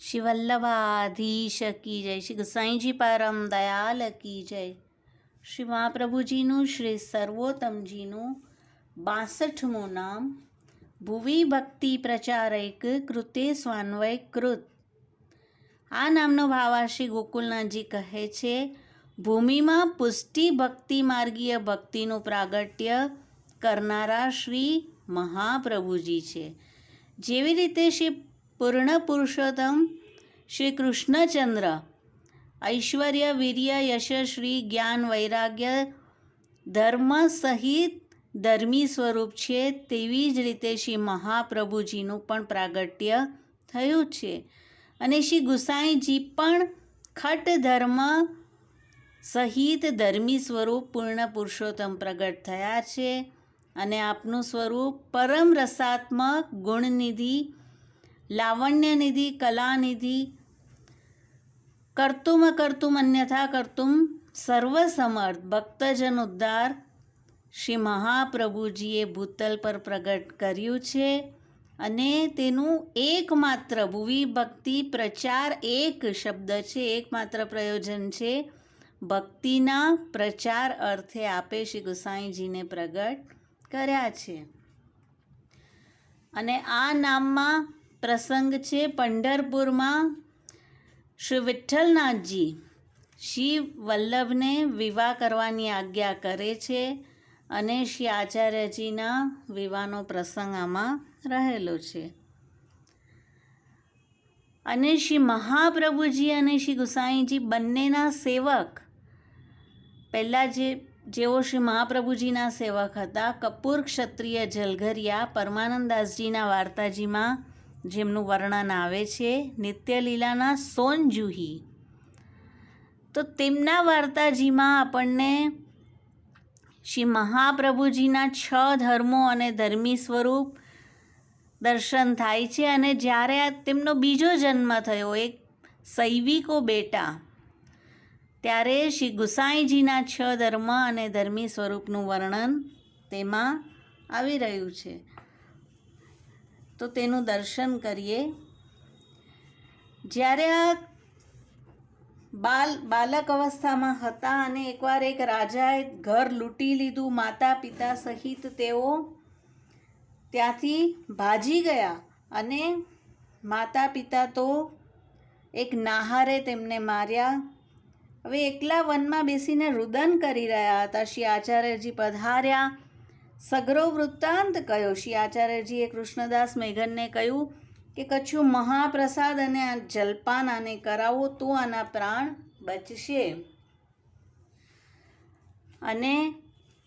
શ્રી વલ્લભાધીશ કી જય. શ્રી ગુસાઈજી પરમ દયાલ કી જય. શ્રી મહાપ્રભુજીનું, શ્રી સર્વોત્તમજીનું બાસઠમું નામ ભુવિ ભક્તિ પ્રચારૈક કૃતે સ્વાન્વય કૃત. આ નામનો ભાવાશ્રી ગોકુલનાથજી કહે છે, ભૂમિમાં પુષ્ટિ ભક્તિ માર્ગીય ભક્તિનું પ્રાગટ્ય કરનારા શ્રી મહાપ્રભુજી છે. જેવી રીતે શ્રી પૂર્ણ પુરુષોત્તમ શ્રી કૃષ્ણચંદ્ર ઐશ્વર્ય વીર્ય યશશ્રી જ્ઞાન વૈરાગ્ય ધર્મ સહિત ધર્મી સ્વરૂપ છે તેવી જ રીતે શ્રી મહાપ્રભુજીનું પણ પ્રાગટ્ય થયું છે. અને શ્રી ગુસાઈજી પણ ખટ ધર્મ સહિત ધર્મી સ્વરૂપ પૂર્ણ પુરુષોત્તમ પ્રગટ થયા છે. અને આપનું સ્વરૂપ પરમ રસાત્મક ગુણનિધિ લાવણ્યનિધિ કલાનિધિ કર્તુમ કર્તુમ અન્યથા કર્તુમ સર્વસમર્થ ભક્તજન ઉદ્ધાર શ્રી મહાપ્રભુજીએ ભૂતલ પર પ્રગટ કર્યું છે અને તેનું એકમાત્ર ભુવી ભક્તિ પ્રચાર એક શબ્દ છે, એકમાત્ર પ્રયોજન છે. ભક્તિના પ્રચાર અર્થે આપે શ્રી ગુસાઈજીને પ્રગટ કર્યા છે. અને આ નામમાં પ્રસંગ છે પંઢરપુરમાં શ્રી વિઠ્ઠલનાથજી. શ્રી વલ્લભને વિવાહ કરવાની આજ્ઞા કરે છે અને શ્રી આચાર્યજીના વિવાહનો પ્રસંગ આમાં રહેલો છે. અને શ્રી મહાપ્રભુજી અને શ્રી ગુસાઈજી બંનેના સેવક. પહેલાં જે, જેઓ શ્રી મહાપ્રભુજીના સેવક હતા, કપૂર ક્ષત્રિય જલઘરિયા પરમાનંદાસજીના વાર્તાજીમાં જેમનું વર્ણન આવે છે નિત્યલીલાના સોનજુહી. તો તેમના વાર્તાજીમાં આપણને શ્રી મહાપ્રભુજીના છ ધર્મો અને ધર્મી સ્વરૂપ દર્શન થાય છે અને જ્યારે આ તેમનો બીજો જન્મ થયો, એક સૈવિકો બેટા, ત્યારે શ્રી ગુસાઈજીના છ ધર્મ અને ધર્મી સ્વરૂપનું વર્ણન તેમાં આવી રહ્યું છે. તો તેનું દર્શન કરીએ. જ્યારે આ બાલ, બાલક અવસ્થામાં હતા અને એકવાર એક રાજાએ ઘર લૂંટી લીધું માતા પિતા સહિત તેઓ ત્યાંથી ભાજી ગયા અને માતા પિતા તો એક નાહારે તેમને માર્યા. હવે એકલા વનમાં બેસીને રુદન કરી રહ્યા હતા. શ્રી આચાર્યજી પધાર્યા. સઘરો વૃત્તાંત કયો? શ્રી આચાર્યજીએ કૃષ્ણદાસ મેઘનને કહ્યું કે, કચ્છું મહાપ્રસાદ અને આ જલપાન આને કરાવો તો આના પ્રાણ બચશે. અને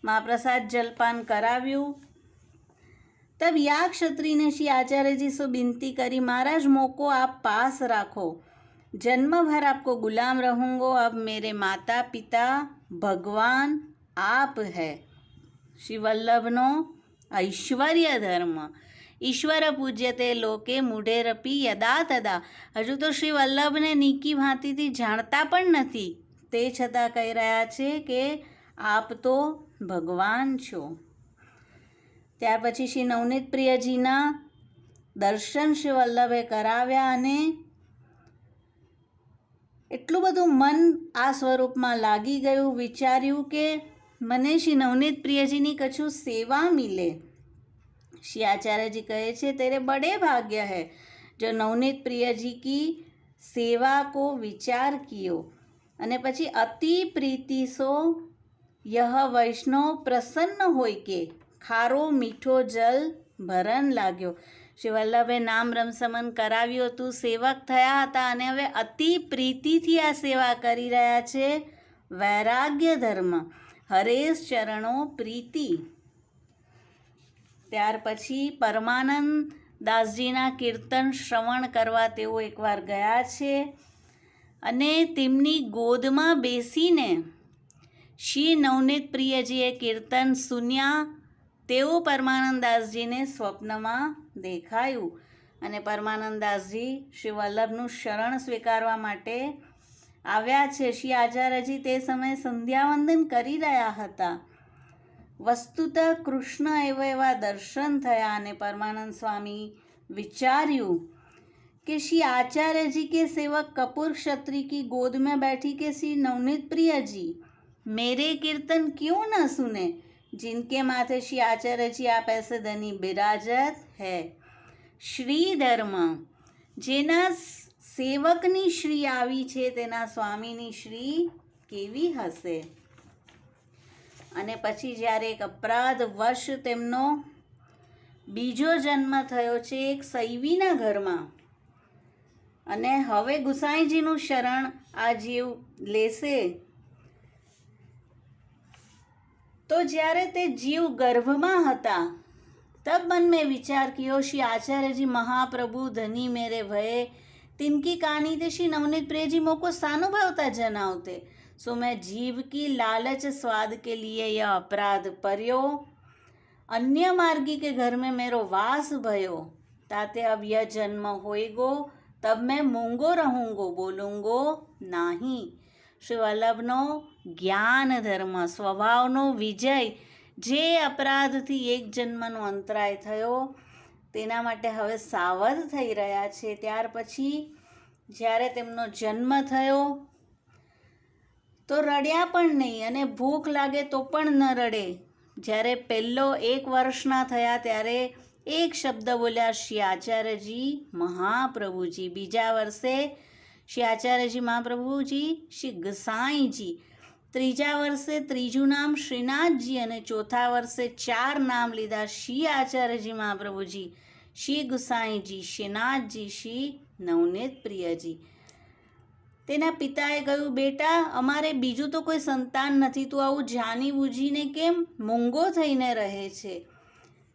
મહાપ્રસાદ જલપાન કરાવ્યું. તબ યા ક્ષત્રિને શ્રી આચાર્યજી શું બિનતી કરી, મહારાજ, મોકો આપ પાસ રાખો. જન્મભર આપકો ગુલામ રહુંગો. અબ મેરે માતા પિતા ભગવાન આપ હૈ. શ્રી વલ્લભનો ઐશ્વર્ય ધર્મ ઈશ્વર પૂજ્યતે લોકે મૂઢેરપી યદા તદા. હજુ તો શ્રી વલ્લભને નીકી ભાંતિથી જાણતા પણ નથી. તે છતાં કહી રહ્યા છે કે આપ તો ભગવાન છો. ત્યાર પછી શ્રી નવનીત પ્રિયજીના દર્શન શ્રી વલ્લભે કરાવ્યા અને એટલું બધું મન આ સ્વરૂપમાં લાગી ગયું, વિચાર્યું કે મને શ્રી નવનીત પ્રિયજીની કશું સેવા મિલે. શ્રી આચાર્યજી કહે છે, તેરે બડે ભાગ્ય હૈ, જો નવનીત પ્રિયજી કી સેવા કો વિચાર કિયો. અને પછી, અતિ પ્રીતિ સો યહ વૈષ્ણવ પ્રસન્ન હોય કે, ખારો મીઠો જલ ભરણ લાગ્યો. શ્રી વલ્લભે નામ રમસમન કરાવ્યું હતું, સેવક થયા હતા અને હવે અતિ પ્રીતિથી આ સેવા કરી રહ્યા છે વૈરાગ્ય ધર્મ. હરેશ ચરણો પ્રીતિ. ત્યાર પછી પરમાનંદ દાસજીના કીર્તન શ્રવણ કરવા તેઓ એકવાર ગયા છે અને તેમની ગોદમાં બેસીને શ્રી નવનીત પ્રિયજીએ કીર્તન સુન્યા તેવું પરમાનંદાસજીને સ્વપ્નમાં દેખાયું અને પરમાનંદાસજી શ્રી વલ્લભનું શરણ સ્વીકારવા માટે આવ્યા છે. શ્રી આચાર્યજી તે સમયે સંધ્યાવંદન કરી રહ્યા હતા. વસ્તુતઃ કૃષ્ણ એવા એવા દર્શન થયા અને પરમાનંદ સ્વામી વિચાર્યું કે શ્રી આચાર્યજી કે સેવક કપૂર ક્ષત્રી કી ગોદ મેં બેઠી કે શ્રી નવનીત પ્રિયજી, મેરે કીર્તન ક્यों ન સુને? જિનકે માથે શ્રી આચાર્યજી આપ એસે ધની બિરાજત હૈ. શ્રી ધર્મ, જેના સેવકની શ્રી આવી છે, તેના સ્વામીની શ્રી કેવી હશે? અને પછી જ્યારે એક અપરાધ વશ તેમનો બીજો જન્મ થયો છે, એક સૈવીના ઘરમાં. અને હવે ગુસાઈજીનું શરણ આ જીવ લેશે. તો જ્યારે તે જીવ ગર્ભમાં હતા, તબ મન મેં વિચાર કયો શ્રી આચાર્યજી મહાપ્રભુ ધની મેરે ભયે तिनकी कहानी थे श्री नवनीत प्रिय जी मोको सानुभवता जनावते सो मैं जीव की लालच स्वाद के लिए यह अपराध पर्यो अन्य मार्गी के घर में मेरो वास भयो ताते अब यह जन्म होएगो तब मैं मूंगो रहूंगो बोलूंगो नाही શ્રી વલ્લભનો જ્ઞાન ધર્મ સ્વભાવનો વિજય જે અપરાધથી એક જન્મનો અંતરાય થયો તેના માટે હવે સાવધ થઈ રહ્યા છે. ત્યાર પછી જ્યારે તેમનો જન્મ થયો, તો રડ્યા પણ નહીં અને ભૂખ લાગે તો પણ ન રડે. જ્યારે પહેલો એક વર્ષના થયા ત્યારે એક શબ્દ બોલ્યા, શ્રી આચાર્યજી મહાપ્રભુજી. બીજા વર્ષે, શ્રી આચાર્યજી મહાપ્રભુજી, શ્રી ગસાઈજી. ત્રીજા વર્ષે ત્રીજું નામ શ્રીનાથજી અને ચોથા વર્ષે ચાર નામ લીધા શ્રી આચાર્યજી મહાપ્રભુજી. શ્રી ગુસાઈજી, શ્રીનાથજી, શ્રી નવનીત પ્રિયજી. તેના પિતાએ કહ્યું, બેટા, અમારે બીજું તો કોઈ સંતાન નથી. તું આવું જાણી બૂજીને કેમ મૂંગો થઈને રહે છે?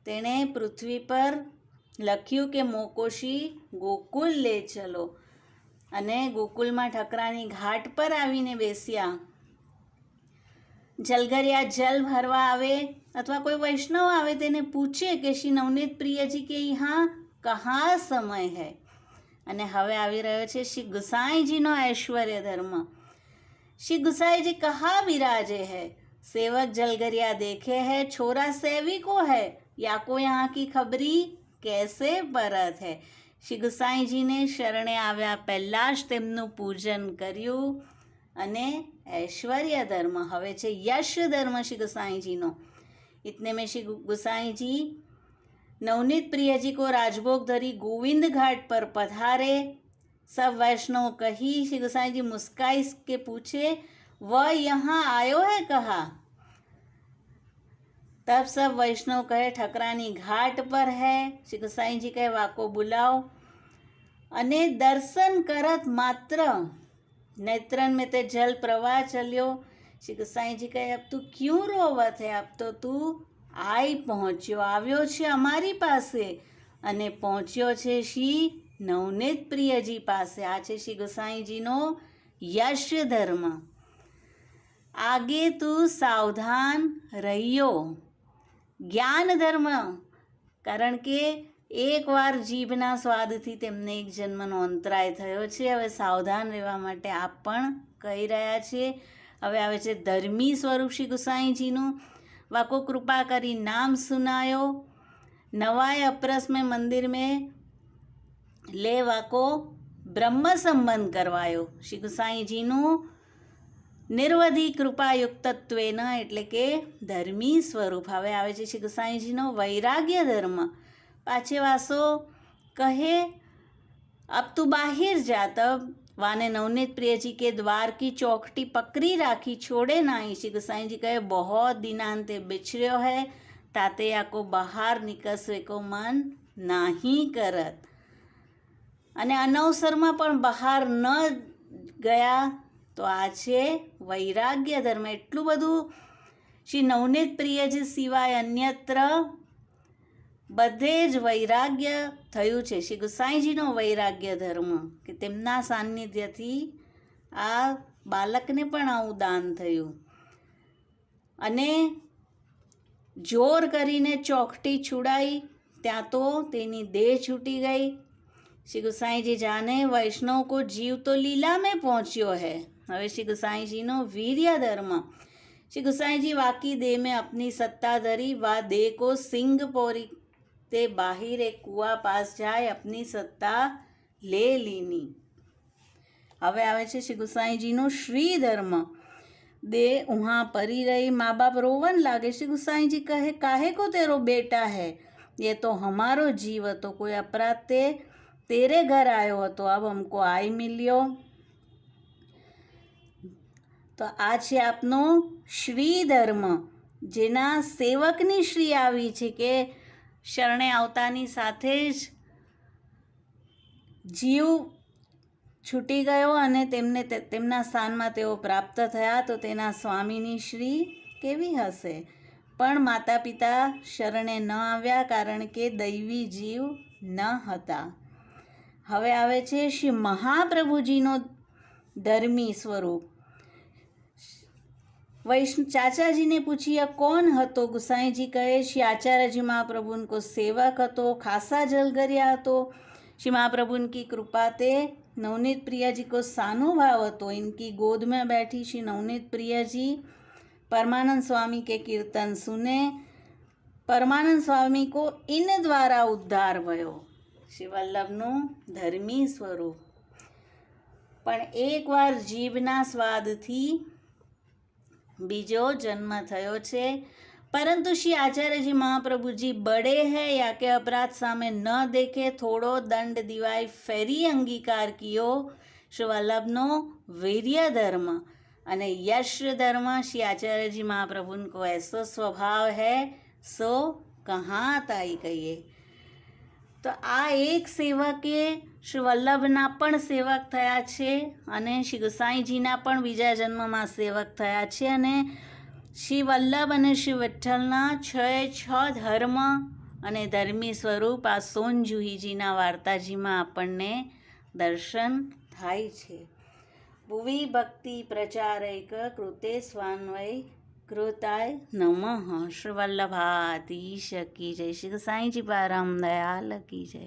તેણે પૃથ્વી પર લખ્યું કે, મોકોશી, ગોકુલ લે ચલો. અને ગોકુલમાં ઠકરાની ઘાટ પર આવીને બેસ્યા. જલગરિયા જલ ભરવા આવે અથવા કોઈ વૈષ્ણવ આવે તેને પૂછે કે શ્રી નવનીત પ્રિયજી કે હા કહા સમય હૈ? અને હવે આવી રહ્યો છે શ્રી ગુસાઈજીનો ઐશ્વર્ય ધર્મ. શ્રી ગુસાઈજી કહા બિરાજે હૈ? સેવક જલગરિયા દેખે હૈ, છોરા સેવિકો હૈ? યાકો યહાં કી ખબરી કેસે પરત હૈ? શ્રી ગુસાઈજીને શરણે આવ્યા પહેલાં જ તેમનું પૂજન કર્યું. અને ऐश्वर्य धर्म હવે છે યશ ધર્મ શ્રી गुसाई इतने में श्री गुसाई जी नवनीत प्रिय जी को राजभोग धरी गोविंद घाट पर पधारे सब वैष्णव कही श्री गुसाई जी मुस्काई के पूछे वह यहाँ आयो है कहा तब सब वैष्णव कहे ठकरानी घाट पर है श्री गुसाई जी कहे वाको बुलाओ અને દર્શન કરત માત્ર नेत्रन में ते जल प्रवाह चलियो श्री गोसाई जी कहे अब तू क्यों रोवत है अब तो तू આઈ પહોંચ્યો આવ્યો છે અમારી પાસે અને પહોંચ્યો છે શ્રી નવનીત પ્રિયજી પાસે આ છે શ્રી ગોસાઈજીનો યશ ધર્મ આગે તું સાવધાન રહ્યો જ્ઞાન ધર્મ કારણ કે એકવાર જીભના સ્વાદથી તેમને એક જન્મનો અંતરાય થયો છે. હવે સાવધાન રહેવા માટે આપ પણ કહી રહ્યા છે. હવે આવે છે ધર્મી સ્વરૂપ શ્રી ગુસાઈજીનું. વાકો કૃપા કરી નામ સુનાયો. નવાય અપરસ મેં મંદિર મેં લે વાકો બ્રહ્મ સંબંધ કરવાયો. શ્રી ગુસાઈજીનું નિર્વધિ કૃપાયુક્તત્વેના એટલે કે ધર્મી સ્વરૂપ. હવે આવે છે શ્રી ગુસાઈજીનો વૈરાગ્ય ધર્મ. પાછે વાસો કહે, અબ તું બાહિર જા તબ. વાને નવનીત પ્રિયજી કે દ્વાર કી ચોકટી પકડી રાખી છોડે નહીં. શ્રી સાંઈજી કહે બહુ દિનાંતે બિછર્યો હે, તાતે આકો બહાર નીકળશે કો મન નહીં કરત. અને અનવસરમાં પણ બહાર ન ગયા તો આ છે વૈરાગ્ય ધર્મ એટલું બધું શ્રી નવનીત પ્રિયજી સિવાય અન્યત્ર બધે જ વૈરાગ્ય થયું છે શ્રી ગુસાઈજીનો વૈરાગ્ય ધર્મ કે તેમના સાનિધ્યથી આ બાળકને પણ આવું દાન થયું અને જોર કરીને ચોકટી છુડાઈ ત્યાં તો તેની દેહ છૂટી ગઈ શ્રી ગુસાઈજી જાને વૈષ્ણવ કો જીવ તો લીલા મેં પહોંચ્યો है હવે શ્રી ગુસાઈજીનો વીર્ય ધર્મ શ્રી ગુસાઈજી વાકી દેહ में अपनी सत्ता धरी वा देह को सिंह पोरी તે બાહિર એક કુવા પાસ જાય, અપની સત્તા લે લીની. હવે આવે છે શ્રી ગુસાઈજીનો શ્રી ધર્મ. દે ઉહા પરી રહી, મા બાપ રોવન લાગે. શ્રી ગુસાઈજી કહે, કાહે કો તેરો બેટા હે? એ તો હમારો જીવ હતો. કોઈ અપરાધ તે તેરે ઘર આવ્યો હતો. આબ અમકો આઈ મિલ્યો. તો આ છે આપનો શ્રી ધર્મ, જેના સેવકની શ્રી આવી છે કે શરણે આવતાની સાથે જ જીવ છૂટી ગયો અને તેમને તેમના સ્થાનમાં તેઓ પ્રાપ્ત થયા તો તેના સ્વામીની શ્રી કેવી હશે? પણ માતા પિતા શરણે ન આવ્યા કારણ કે દૈવી જીવ ન હતા. હવે આવે છે શ્રી મહાપ્રભુજીનો ધર્મી સ્વરૂપ. વૈષ્ણવ ચાચાજીને પૂછીએ, કોણ હતો? ગુસાઈજી કહે, શ્રી આચાર્યજી મહાપ્રભુનકો સેવક હતો, ખાસા જલગર્યા હતો. શ્રી મહાપ્રભુનકી કૃપા તે નવનીત પ્રિયાજી કો સાનો ભાવ હતો. ઇનકી ગોદમાં બેઠી શ્રી નવનીત પ્રિયજી પરમાનંદ સ્વામી કે કીર્તન સુને, પરમાનંદ સ્વામી કો ઇન દ્વારા ઉદ્ધાર વયો. શ્રી વલ્લભનું ધર્મી સ્વરૂપ. પણ એકવાર જીભના સ્વાદથી બીજો જન્મ થયો છે. પરંતુ શ્રી આચાર્યજી મહાપ્રભુજી બળે હૈ યા કે અપરાધ સામે ન દેખે, થોડો દંડ દિવાય ફેરી અંગીકાર કયો. શ્રવલ્લભનો વીર્ય ધર્મ અને યશ ધર્મ શ્રી આચાર્યજી મહાપ્રભુન કો એસો સ્વભાવ હૈ, સો કહા તાઈ કહીએ. તો આ એક સેવકે શ્રી વલ્લભના પણ સેવક થયા છે અને શ્રી ગુસાઈજીના પણ બીજા જન્મમાં સેવક થયા છે અને શ્રી વલ્લભ અને શ્રી વિઠ્ઠલના છ છ ધર્મ અને ધર્મી સ્વરૂપ આ સોનજુહીજીના વાર્તાજીમાં આપણને દર્શન થાય છે. ભુવિ ભક્તિ પ્રચારૈક કૃતે સ્વાન્વય કૃતાય નમઃ શ્રી વલ્લભાધીશ કી જય શ્રી સાંઈજી પારમ દયાલ કી જય